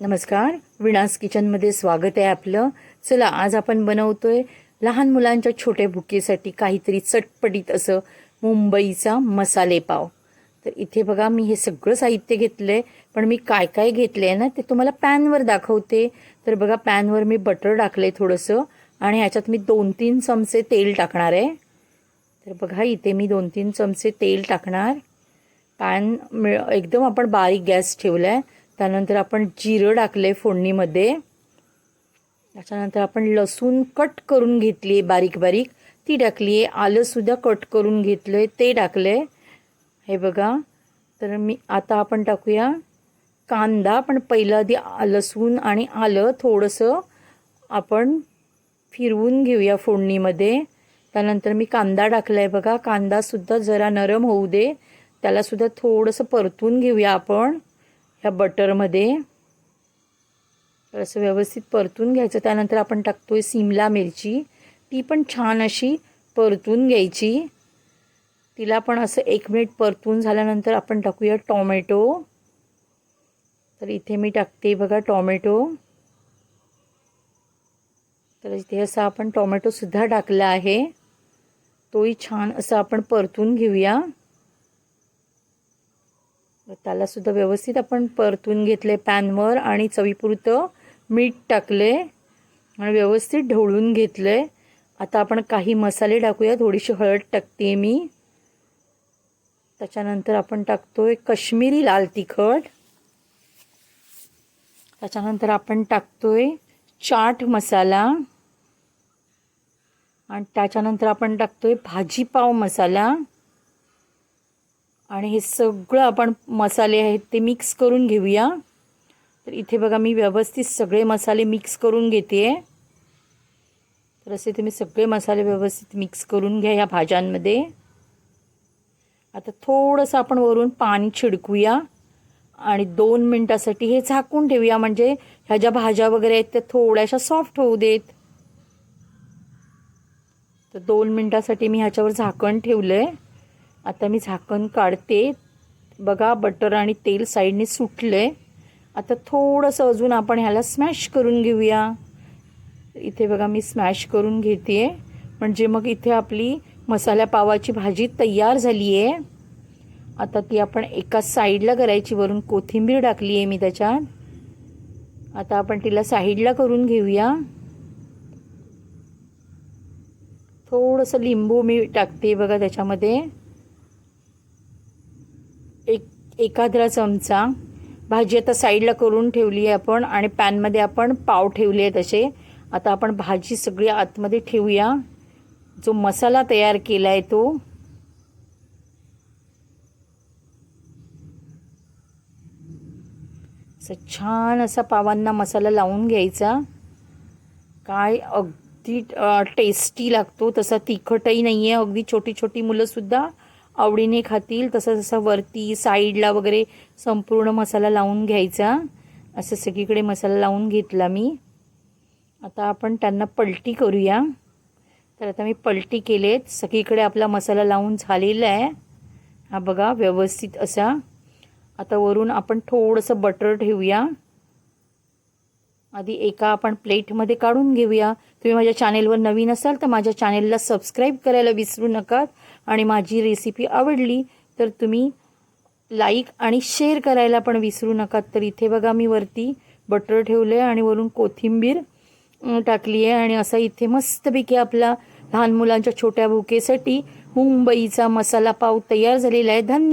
नमस्कार. विणास किचनमध्ये स्वागत आहे आपलं. चला आज आपण बनवतोय लहान मुलांच्या छोट्या भुकेसाठी काहीतरी चटपटीत असं मुंबईचा मसाले पाव. तर इथे बघा मी हे सगळं साहित्य घेतलं आहे पण मी काय काय घेतलं आहे ना ते तुम्हाला पॅनवर दाखवते. तर बघा पॅनवर मी बटर टाकलं आहे थोडंसं आणि ह्याच्यात मी दोन तीन चमचे तेल टाकणार आहे. तर बघा इथे मी दोन तीन चमचे तेल टाकणार. पॅन मिळ एकदम आपण बारीक गॅस ठेवला आहे त्यानंतर आपण जिरं टाकलं आहे फोडणीमध्ये. त्याच्यानंतर आपण लसूण कट करून घेतली आहे बारीक बारीक. ती टाकली आहे आलंसुद्धा कट करून घेतलं आहे ते टाकलं आहे हे बघा. तर मी आता आपण टाकूया कांदा. पण पहिलं आधी लसूण आणि आलं थोडंसं आपण फिरवून घेऊया फोडणीमध्ये. त्यानंतर मी कांदा टाकला आहे बघा कांदासुद्धा जरा नरम होऊ दे. त्यालासुद्धा थोडंसं परतून घेऊया आपण. ह्या बटरमध्ये तर असं व्यवस्थित परतून घ्यायचं. त्यानंतर आपण टाकतो आहे सिमला मिरची. ती पण छान अशी परतून घ्यायची. तिला पण असं एक मिनिट परतून झाल्यानंतर आपण टाकूया टॉमॅटो. तर इथे मी टाकते बघा टॉमॅटो. तर इथे असं आपण टॉमॅटोसुद्धा टाकला आहे. तोही छान असं आपण परतून घेऊया. त्यालासुद्धा व्यवस्थित आपण परतून घेतले पॅनवर आणि चवीपुरतं मीठ टाकले आणि व्यवस्थित ढवळून घेतले. आता आपण काही मसाले टाकूया थोडीशी हळद टाकते मी. त्याच्यानंतर आपण टाकतोय कश्मीरी लाल तिखट. त्याच्यानंतर आपण टाकतोय चाट मसाला. आणि त्याच्यानंतर आपण टाकतोय भाजीपाव मसाला. आणि हे सगळं आपण मसाले आहेत ते मिक्स करून घेऊया. तर इथे बघा मी व्यवस्थित सगळे मसाले मिक्स करून घेते. तर असे तुम्ही सगळे मसाले व्यवस्थित मिक्स करून घ्या ह्या भाज्यांमध्ये. आता थोडंसं आपण वरून पाणी छिडकूया आणि दोन मिनटासाठी हे झाकून ठेवूया. म्हणजे ह्या ज्या भाज्या वगैरे आहेत त्या थोड्याशा सॉफ्ट होऊ देत. तर दोन मिनटासाठी मी ह्याच्यावर झाकण ठेवलं आहे आता मी झाकण काढते. बघा बटर आणि तेल साईडने सुटलं. आहे आता थोडंसं अजून आपण ह्याला स्मॅश करून घेऊया. इथे बघा मी स्मॅश करून घेते. आहे म्हणजे मग इथे आपली मसाल्या पावाची भाजी तयार झाली आहे आता ती आपण एका साईडला करायची. वरून कोथिंबीर टाकली आहे मी त्याच्यात. आता आपण तिला साईडला करून घेऊया. थोडंसं लिंबू मी टाकते बघा त्याच्यामध्ये. एक एखादा चमचा भाजी आता साईडला करून ठेवली आहे आपण आणि पॅनमध्ये आपण पाव ठेवले आहेत तसे आता आपण भाजी सगळी आतमध्ये ठेवूया. जो मसाला तयार केला आहे तो. असं छान असा पावांना मसाला लावून घ्यायचा. काय अगदी टेस्टी लागतो. तसा तिखटही नाही आहे अगदी छोटी छोटी मुलंसुद्धा आवडीने खातील तसं जसं वरती साईडला वगैरे संपूर्ण मसाला लावून घ्यायचा. असं सगळीकडे मसाला लावून घेतला मी. आता आपण त्यांना पलटी करूया. तर आता मी पलटी केलेत. सगळीकडे आपला मसाला लावून झालेला आहे. हा बघा व्यवस्थित असा. आता वरून आपण थोडंसं बटर ठेवूया. आधी एका आपण प्लेटमध्ये काढून घेऊया. तुम्ही माझ्या चॅनेलवर नवीन असाल तर माझ्या चॅनेलला सबस्क्राईब करायला विसरू नका. आणि माझी रेसिपी आवडली तर तुम्ही लाईक आणि शेअर करायला पण विसरू नका. तर इथे बघा मी वरती बटर ठेवलं आहे आणि वरून कोथिंबीर टाकली आहे. आणि असा इथे मस्तपैकी आपला लहान मुलांच्या छोट्या भुकेसाठी मुंबईचा मसाला पाव तयार झालेला आहे. धन्य